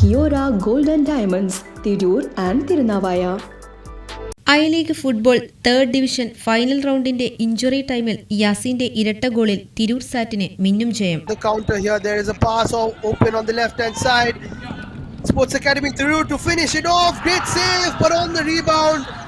Kiora golden diamonds Tirur and Thirunavaya I League football third division final റൗണ്ടിന്റെ injury ടൈമിൽ യാസിന്റെ ഇരട്ട ഗോളിൽ തിരൂർ സാറ്റിന് മിന്നും ജയം the counter here. There is a pass o- open on the left hand side. Sports Academy through to finish it off. Great save, but on the rebound, they have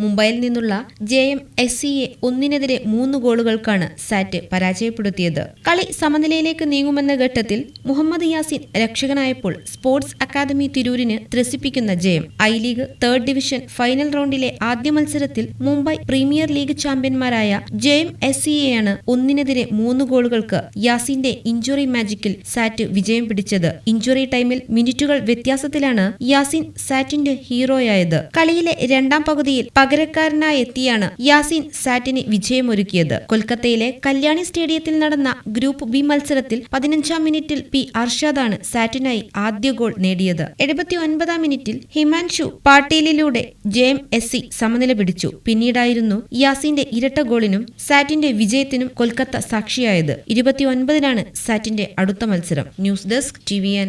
മുംബൈയിൽ നിന്നുള്ള J M S സിയെ ഒന്നിനെതിരെ മൂന്ന് ഗോളുകൾക്കാണ് സാറ്റ് പരാജയപ്പെടുത്തിയത്. കളി സമനിലയിലേക്ക് നീങ്ങുമെന്ന ഘട്ടത്തിൽ മുഹമ്മദ് യാസിൻ രക്ഷകനായപ്പോൾ സ്പോർട്സ് അക്കാദമി തിരൂരിന് ത്രസിപ്പിക്കുന്ന ജയം I League third division final റൗണ്ടിലെ ആദ്യ മത്സരത്തിൽ മുംബൈ പ്രീമിയർ ലീഗ് ചാമ്പ്യന്മാരായ ജെ എം എസ് സിയെയാണ് ഒന്നിനെതിരെ മൂന്ന് ഗോളുകൾക്ക് യാസിന്റെ ഇഞ്ചുറി മാജിക്കിൽ സാറ്റ് വിജയം പിടിച്ചത്. ഇഞ്ചുറി ടൈമിൽ മിനിറ്റുകൾ വ്യത്യാസത്തിലാണ് യാസിൻ സാറ്റിന്റെ ഹീറോയായത്. കളിയിലെ രണ്ടാം പകുതിയിൽ പകരക്കാരനായി എത്തിയാണ് യാസിൻ സാറ്റിന് വിജയമൊരുക്കിയത്. കൊൽക്കത്തയിലെ കല്യാണി സ്റ്റേഡിയത്തിൽ നടന്ന ഗ്രൂപ്പ് ബി മത്സരത്തിൽ പതിനഞ്ചാം മിനിറ്റിൽ പി അർഷാദാണ് സാറ്റിനായി ആദ്യ ഗോൾ നേടിയത്. എഴുപത്തി ഒൻപതാം മിനിറ്റിൽ ഹിമാൻഷു പാട്ടീലിലൂടെ ജെം എസ് സി സമനില പിടിച്ചു. പിന്നീടായിരുന്നു യാസിന്റെ ഇരട്ട ഗോളിനും സാറ്റിന്റെ വിജയത്തിനും കൊൽക്കത്ത സാക്ഷിയായത്. ഇരുപത്തിയൊൻപതിനാണ് സാറ്റിന്റെ അടുത്ത മത്സരം. News desk T V N.